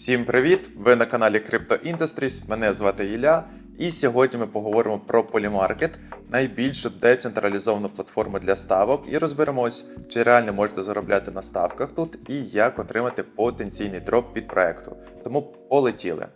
Всім привіт! Ви на каналі Crypto Industries. Мене звати Ілля. І сьогодні ми поговоримо про Polymarket, найбільшу децентралізовану платформу для ставок, і розберемось, чи реально можете заробляти на ставках тут і як отримати потенційний дроп від проекту. Тому полетіли.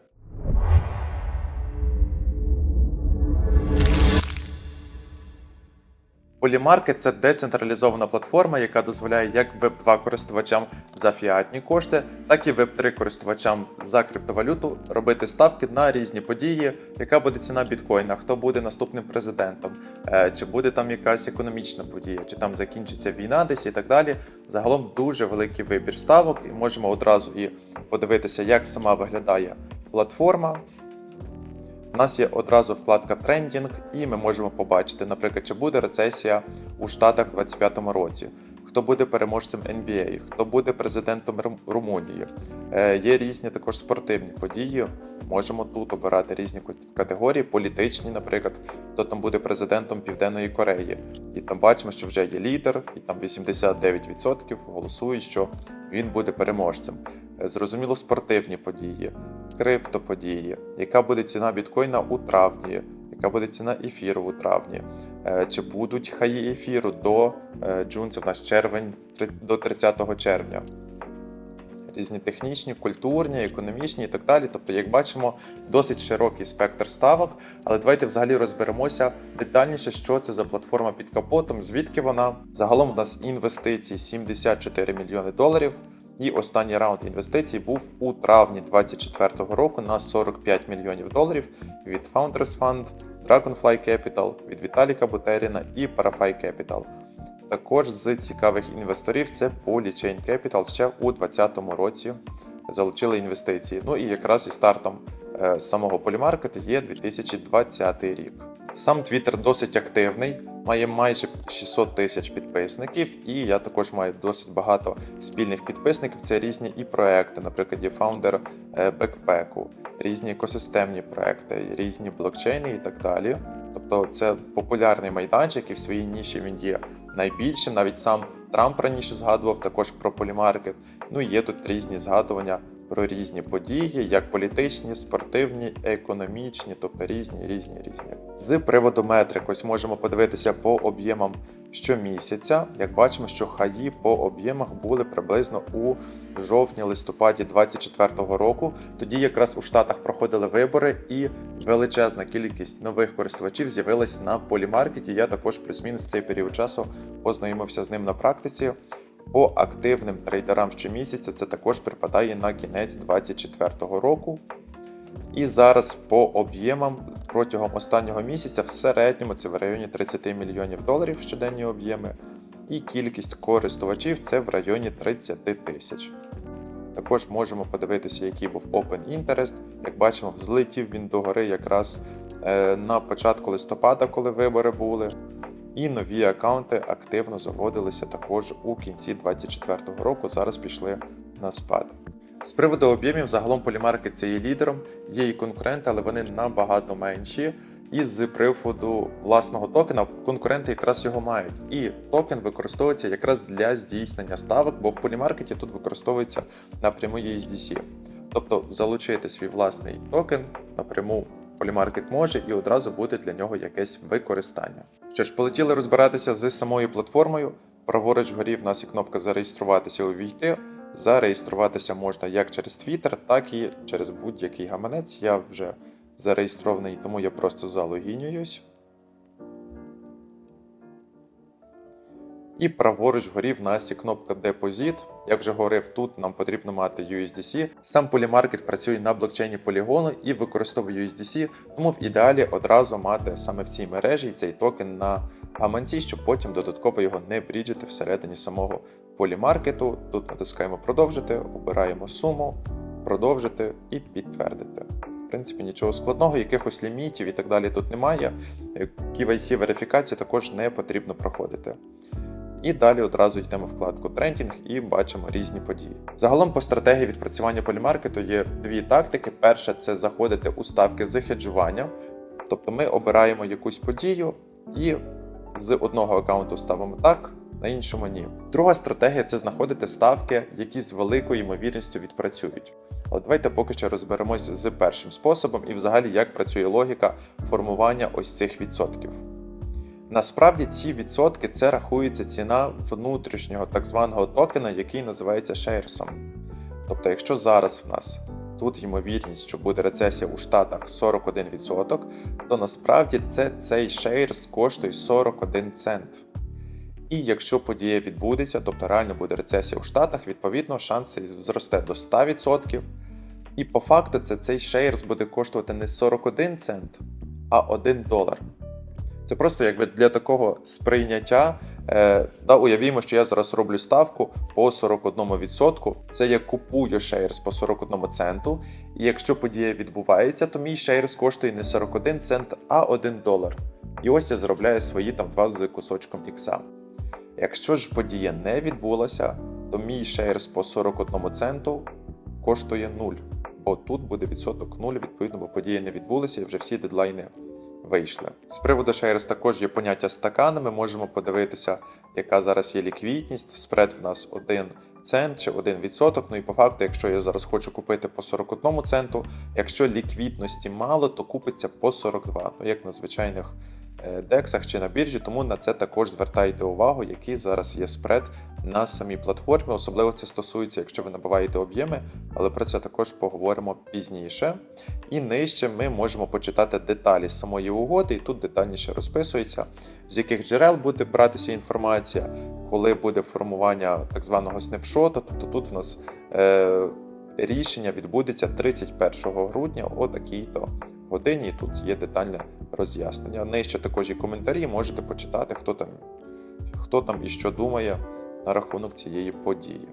Polymarket – це децентралізована платформа, яка дозволяє як Web2 користувачам за фіатні кошти, так і Web3 користувачам за криптовалюту робити ставки на різні події, яка буде ціна біткоїна, хто буде наступним президентом, е, чи буде там якась економічна подія, чи там закінчиться війна десь і так далі. Загалом дуже великий вибір ставок, і можемо одразу і подивитися, як сама виглядає платформа. У нас є одразу вкладка трендінг, і ми можемо побачити, наприклад, чи буде рецесія у Штатах у 2025 році, хто буде переможцем NBA, хто буде президентом Рум- Румунії. Е, є різні також спортивні події. Можемо тут обирати різні категорії, політичні, наприклад, хто там буде президентом Південної Кореї. І там бачимо, що вже є лідер, і там 89% голосують, що він буде переможцем. Е, Зрозуміло, спортивні події, криптоподії, яка буде ціна біткоїна у травні, яка буде ціна ефіру у травні, Е, чи будуть хаї ефіру до е, джун, це в нас червень до 30 червня. Різні технічні, культурні, економічні і так далі. Тобто, як бачимо, досить широкий спектр ставок. Але давайте взагалі розберемося детальніше, що це за платформа під капотом, звідки вона. Загалом в нас інвестицій 74 мільйони доларів. І останній раунд інвестицій був у травні 2024 року на 45 мільйонів доларів від Founders Fund, Dragonfly Capital, від Віталіка Бутеріна і Parafy Capital. Також з цікавих інвесторів це Polychain Capital ще у 2020 році залучили інвестиції. Ну і якраз і стартом е, самого полімаркету є 2020 рік. Сам Twitter досить активний, має майже 600 тисяч підписників, і я також маю досить багато спільних підписників. Це різні і проекти, наприклад, є фаундер бекпеку, різні екосистемні проекти, різні блокчейни і так далі. Тобто це популярний майданчик, і в своїй ніші він є найбільшим. Навіть сам Трамп раніше згадував також про полімаркет. Ну і є тут різні згадування про різні події, як політичні, спортивні, економічні, тобто різні, різні, різні. З приводу метрик, ось можемо подивитися по об'ємам щомісяця. Як бачимо, що хаї по об'ємах були приблизно у жовтні-листопаді 2024 року. Тоді якраз у Штатах проходили вибори, і величезна кількість нових користувачів з'явилась на полімаркеті. Я також плюс-мінус цей період часу познайомився з ним на практиці. По активним трейдерам щомісяця це також припадає на кінець 2024 року. І зараз по об'ємам протягом останнього місяця в середньому це в районі 30 мільйонів доларів щоденні об'єми, і кількість користувачів це в районі 30 тисяч. Також можемо подивитися, який був Open Interest. Як бачимо, взлетів він догори якраз е, на початку листопада, коли вибори були. І нові аккаунти активно заводилися також у кінці 2024 року. Зараз пішли на спад. З приводу об'ємів, загалом Polymarket це є лідером, є і конкуренти, але вони набагато менші. І з приводу власного токена конкуренти якраз його мають. І токен використовується якраз для здійснення ставок, бо в полімаркеті тут використовується напряму USDC. Тобто залучити свій власний токен напряму Polymarket може і одразу буде для нього якесь використання. Що ж, полетіли розбиратися з самою платформою. Праворуч вгорі в нас є кнопка зареєструватися увійти. Зареєструватися можна як через Twitter, так і через будь-який гаманець. Я вже зареєстрований, тому я просто залогінююсь. І праворуч вгорі в нас є кнопка Депозит. Як вже говорив, тут нам потрібно мати USDC. Сам полімаркет працює на блокчейні полігону і використовує USDC, тому в ідеалі одразу мати саме в цій мережі цей токен на гаманці, щоб потім додатково його не бріджити всередині самого полімаркету. Тут натискаємо продовжити, обираємо суму, продовжити і підтвердити. В принципі, нічого складного, якихось лімітів і так далі тут немає. KYC верифікацію також не потрібно проходити. І далі одразу йдемо вкладку трендінг і бачимо різні події. Загалом по стратегії відпрацювання полімаркету є дві тактики. Перша це заходити у ставки з хеджування, тобто ми обираємо якусь подію і з одного аккаунту ставимо так, на іншому ні. Друга стратегія це знаходити ставки, які з великою ймовірністю відпрацюють. Але давайте поки що розберемось з першим способом і взагалі як працює логіка формування ось цих відсотків. Насправді ці відсотки це рахується ціна внутрішнього так званого токена, який називається шейрсом. Тобто, якщо зараз в нас тут ймовірність, що буде рецесія у Штатах 41%, то насправді це цей шейрс коштує 41 цент. І якщо подія відбудеться, тобто реально буде рецесія у Штатах, відповідно шанси зросте до 100%. І по факту це цей шейрс буде коштувати не 41 цент, а 1 долар. Це просто якби для такого сприйняття. Е, та уявімо, що я зараз роблю ставку по 41%. Це я купую шейрс по 41 центу. І якщо подія відбувається, то мій шейрс коштує не 41 цент, а 1 долар. І ось я заробляю свої там 2 з кусочком ікса. Якщо ж подія не відбулася, то мій шейрс по 41 центу коштує 0. Бо тут буде відсоток 0, відповідно, бо події не відбулися і вже всі дедлайни вийшли. З приводу Shares також є поняття стакана. Ми можемо подивитися, яка зараз є ліквідність. Спред в нас 1 цент чи 1%. Ну і по факту, якщо я зараз хочу купити по 41 центу, якщо ліквідності мало, то купиться по 42, ну як на звичайних дексах чи на біржі, тому на це також звертайте увагу, який зараз є спред на самій платформі. Особливо це стосується, якщо ви набиваєте об'єми, але про це також поговоримо пізніше. І нижче ми можемо почитати деталі самої угоди, і тут детальніше розписується, з яких джерел буде братися інформація, коли буде формування так званого снапшоту. Тобто тут в нас е, рішення відбудеться 31 грудня о такій-то годині. І тут є детальне роз'яснення. Нижче також є коментарі, можете почитати, хто там, хто там і що думає на рахунок цієї події.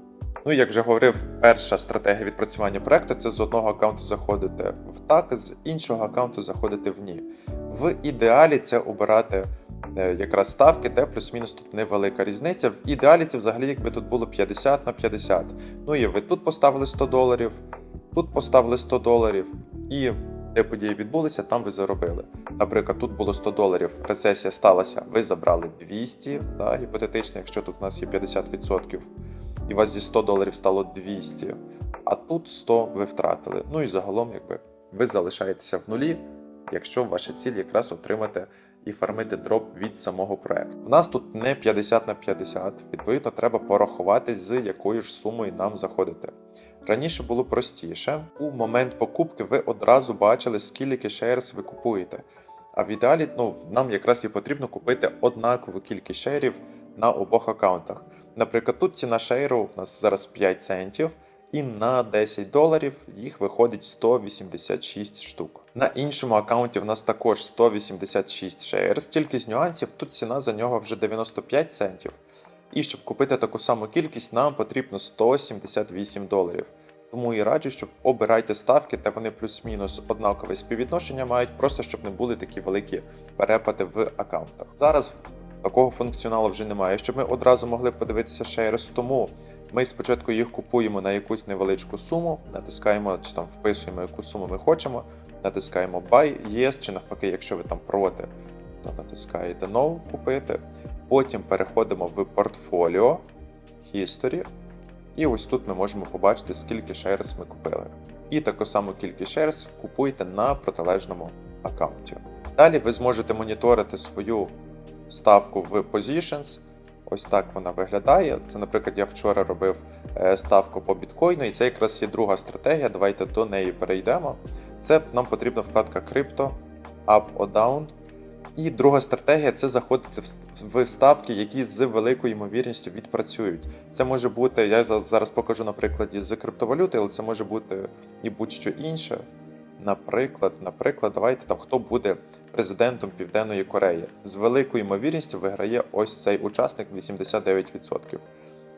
Ну, як вже говорив, перша стратегія відпрацювання проекту це з одного аккаунту заходити в так, з іншого аккаунту заходити в ні. В ідеалі це обирати е, якраз ставки, де плюс-мінус тут невелика різниця. В ідеалі це взагалі, якби тут було 50 на 50. Ну і ви тут поставили 100 доларів, тут поставили 100 доларів, і де події відбулися, там ви заробили. Наприклад, тут було 100 доларів, рецесія сталася, ви забрали 200, да, гіпотетично, якщо тут у нас є 50%, і у вас зі 100 доларів стало 200, а тут 100 ви втратили. Ну і загалом, якби ви залишаєтеся в нулі, якщо ваша ціль якраз отримати і фармити дроп від самого проекту. В нас тут не 50 на 50, відповідно, треба порахувати, з якою ж сумою нам заходити. Раніше було простіше. У момент покупки ви одразу бачили, скільки шейрс ви купуєте. А в ідеалі ну, нам якраз і потрібно купити однакову кількість шейрів на обох аккаунтах. Наприклад, тут ціна шейру у нас зараз 5 центів, і на 10 доларів їх виходить 186 штук. На іншому аккаунті в нас також 186 шейрс, тільки з нюансів тут ціна за нього вже 95 центів. І щоб купити таку саму кількість, нам потрібно 178 доларів. Тому і раджу, щоб обирайте ставки, де вони плюс-мінус однакове співвідношення мають, просто щоб не були такі великі перепади в аккаунтах. Зараз такого функціоналу вже немає, щоб ми одразу могли подивитися шейрс, тому ми спочатку їх купуємо на якусь невеличку суму, натискаємо чи там вписуємо, яку суму ми хочемо, натискаємо Buy, Yes, чи навпаки, якщо ви там проти, то натискаєте No купити. Потім переходимо в портфоліо, History, і ось тут ми можемо побачити, скільки шерс ми купили. І таку саму кількість шерс купуйте на протилежному аккаунті. Далі ви зможете моніторити свою ставку в Positions. Ось так вона виглядає. Це, наприклад, я вчора робив е, ставку по біткоїну, і це якраз є друга стратегія. Давайте до неї перейдемо. Це нам потрібна вкладка крипто, Up or Down. І друга стратегія це заходити в ставки, які з великою ймовірністю відпрацюють. Це може бути, я зараз покажу на прикладі з криптовалюти, але це може бути і будь-що інше. Наприклад, наприклад, давайте там хто буде президентом Південної Кореї. З великою ймовірністю виграє ось цей учасник 89%.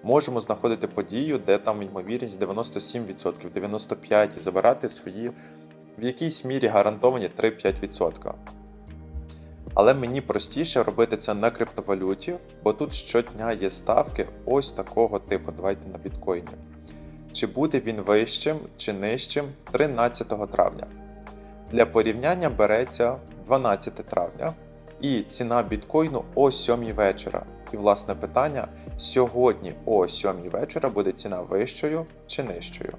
Можемо знаходити подію, де там ймовірність 97%, 95% і забирати свої в якійсь мірі гарантовані 3-5%. Але мені простіше робити це на криптовалюті, бо тут щодня є ставки ось такого типу. Давайте на біткоїні. Чи буде він вищим чи нижчим 13 травня. Для порівняння береться 12 травня і ціна біткоїну о 7 вечора. І власне питання: сьогодні о 7 вечора буде ціна вищою чи нижчою?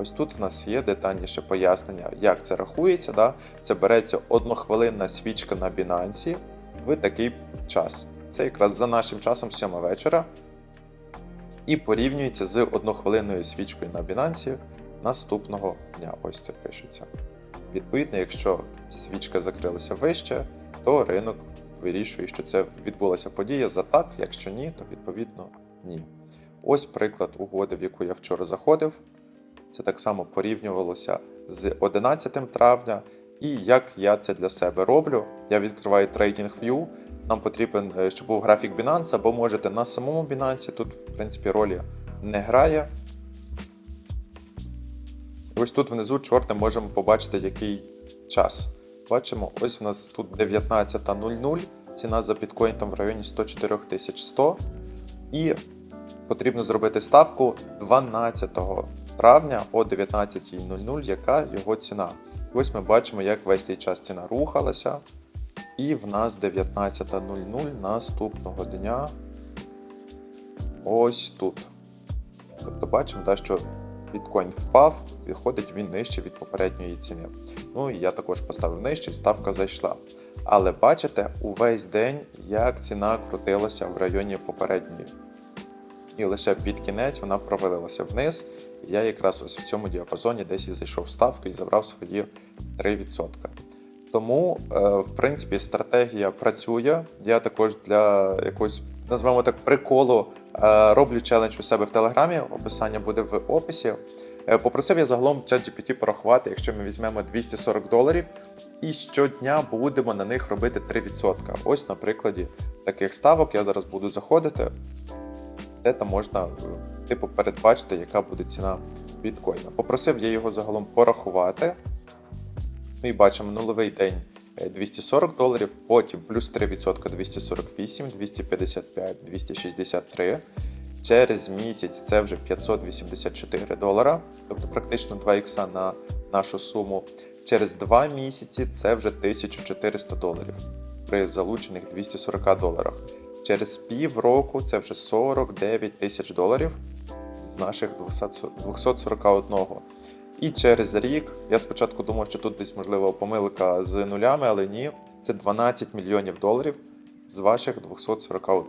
Ось тут в нас є детальніше пояснення, як це рахується. Да? Це береться однохвилинна свічка на Binance в такий час. Це якраз за нашим часом 7 вечора. І порівнюється з однохвилинною свічкою на Binance наступного дня. Ось це пишеться. Відповідно, якщо свічка закрилася вище, то ринок вирішує, що це відбулася подія за так, якщо ні, то відповідно ні. Ось приклад угоди, в яку я вчора заходив. Це так само порівнювалося з 11 травня. І як я це для себе роблю, я відкриваю TradingView. Нам потрібен, е, щоб був графік Binance, або можете на самому Binance, тут, в принципі, ролі не грає. Ось тут внизу чорним можемо побачити, який час. Бачимо, ось у нас тут 19.00, ціна за біткоін там в районі 104 100. І потрібно зробити ставку 12 травня о 19.00, яка його ціна. Ось ми бачимо, як весь цей час ціна рухалася. І в нас 19.00 наступного дня. Ось тут. Тобто бачимо, да, що біткоін впав, виходить він нижче від попередньої ціни. Ну і я також поставив нижче, ставка зайшла. Але бачите увесь день, як ціна крутилася в районі попередньої. І лише під кінець вона провалилася вниз. І я якраз ось в цьому діапазоні десь і зайшов ставку і забрав свої 3%. Тому, е, в принципі, стратегія працює. Я також для якогось, назвемо так, приколу е, роблю челендж у себе в Телеграмі. Описання буде в описі. Е, Попросив я загалом ChatGPT порахувати, якщо ми візьмемо 240 доларів, і щодня будемо на них робити 3%. Ось на прикладі таких ставок я зараз буду заходити, де там можна е, типу передбачити, яка буде ціна біткоїна. Попросив я його загалом порахувати. Ну і бачимо нуловий день е, 240 доларів, потім плюс 3% 248, 255, 263. Через місяць це вже 584 долара, тобто практично 2 ікса на нашу суму. Через 2 місяці це вже 1400 доларів при залучених 240 доларах. Через півроку це вже 49 тисяч доларів з наших 200 241. І через рік я спочатку думав, що тут десь можливо помилка з нулями, але ні, це 12 мільйонів доларів з ваших 241.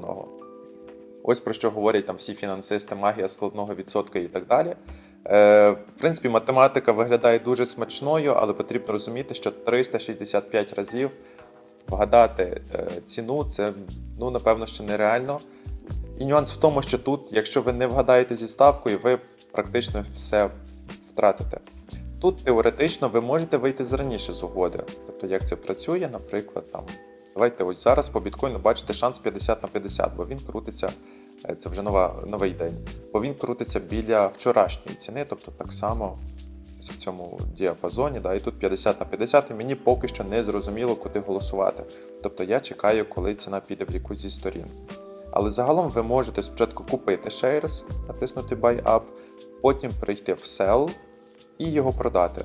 Ось про що говорять там всі фінансисти, магія складного відсотка і так далі. Е, в принципі, математика виглядає дуже смачною, але потрібно розуміти, що 365 разів вгадати е, ціну це ну напевно що нереально. І нюанс в тому, що тут, якщо ви не вгадаєте зі ставкою, ви практично все втратите. Тут теоретично ви можете вийти зраніше з угоди. Тобто, як це працює, наприклад, там. Давайте ось зараз по біткоїну бачите шанс 50 на 50, бо він крутиться, е, це вже нова, новий день, бо він крутиться біля вчорашньої ціни, тобто так само в цьому діапазоні, да, і тут 50 на 50, і мені поки що не зрозуміло, куди голосувати. Тобто я чекаю, коли ціна піде в якусь зі сторін. Але загалом ви можете спочатку купити shares, натиснути Buy Up, потім прийти в Sell і його продати.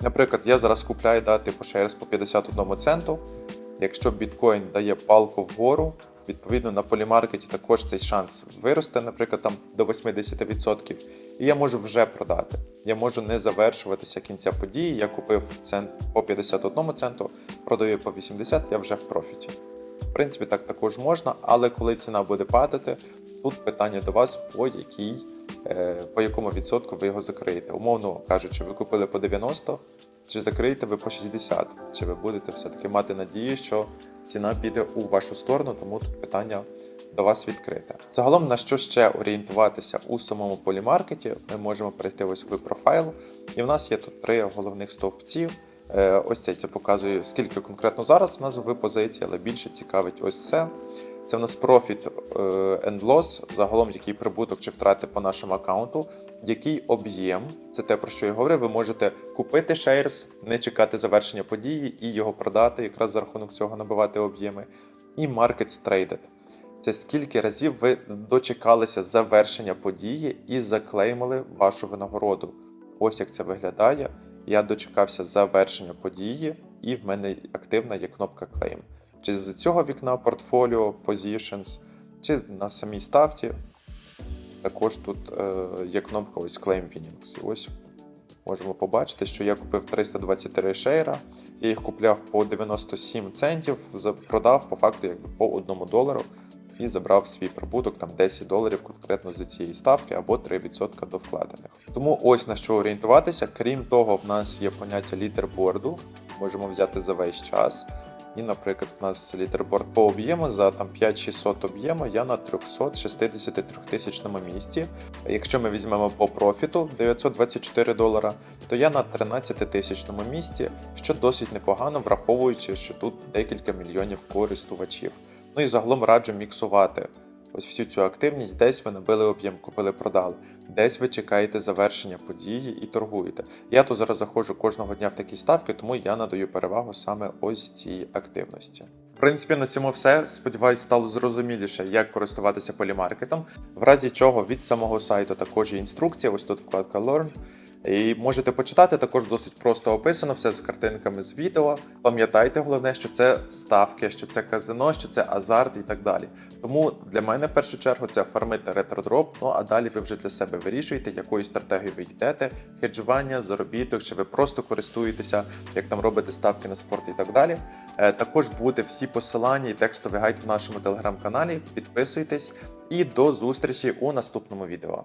Наприклад, я зараз купляю да, типу shares по 51 центу. Якщо біткоін дає палку вгору, відповідно на полімаркеті також цей шанс виросте, наприклад, там до 80%, і я можу вже продати. Я можу не завершуватися кінця події. Я купив цент по 51 центу, продаю по 80, я вже в профіті. В принципі, так також можна, але коли ціна буде падати, тут питання до вас, по якій, е, по якому відсотку ви його закриєте. Умовно кажучи, ви купили по 90, чи закриєте ви по 60, чи ви будете все-таки мати надію, що ціна піде у вашу сторону, тому тут питання до вас відкрите. Загалом на що ще орієнтуватися у самому полімаркеті, ми можемо перейти ось в профайл, і в нас є тут три головних стовпці. Е, Ось цей це показує, скільки конкретно зараз у нас в позиції, але більше цікавить ось це. Це в нас профіт е, and loss, загалом який прибуток чи втрати по нашому аккаунту, який об'єм, це те, про що я говорив, ви можете купити shares, не чекати завершення події і його продати, якраз за рахунок цього набивати об'єми. І markets traded. Це скільки разів ви дочекалися завершення події і заклеймили вашу винагороду. Ось як це виглядає. Я дочекався завершення події, і в мене активна є кнопка Claim. Чи з цього вікна Portfolio, Positions, чи на самій ставці. Також тут е, є кнопка ось Claim Winnings. І ось можемо побачити, що я купив 323 шейра, я їх купляв по 97 центів, продав по факту якби по 1 долару і забрав свій прибуток там 10 доларів конкретно з цієї ставки або 3% до вкладених. Тому ось на що орієнтуватися. Крім того, в нас є поняття лідерборду, можемо взяти за весь час. І, наприклад, в нас лідерборд по об'єму за там 5600 об'єму, я на 363 тисячному місці. Якщо ми візьмемо по профіту 924 долара, то я на 13 тисячному місці, що досить непогано, враховуючи, що тут декілька мільйонів користувачів. Ну і загалом раджу міксувати ось всю цю активність. Десь ви набили об'єм, купили, продали, десь ви чекаєте завершення події і торгуєте. Я тут зараз заходжу кожного дня в такі ставки, тому я надаю перевагу саме ось цій активності. В принципі, на цьому все. Сподіваюсь, стало зрозуміліше, як користуватися полімаркетом. В разі чого від самого сайту також є інструкція. Ось тут вкладка Learn. І можете почитати також досить просто описано все з картинками з відео. Пам'ятайте, головне, що це ставки, що це казино, що це азарт і так далі. Тому для мене в першу чергу це фармити ретrodроп, ну а далі ви вже для себе вирішуєте, якою стратегією ви йдете, хеджування, заробіток, чи ви просто користуєтеся, як там робите ставки на спорт і так далі. Е, Також буде всі посилання і текстовий гайд в нашому телеграм-каналі. Підписуйтесь і до зустрічі у наступному відео.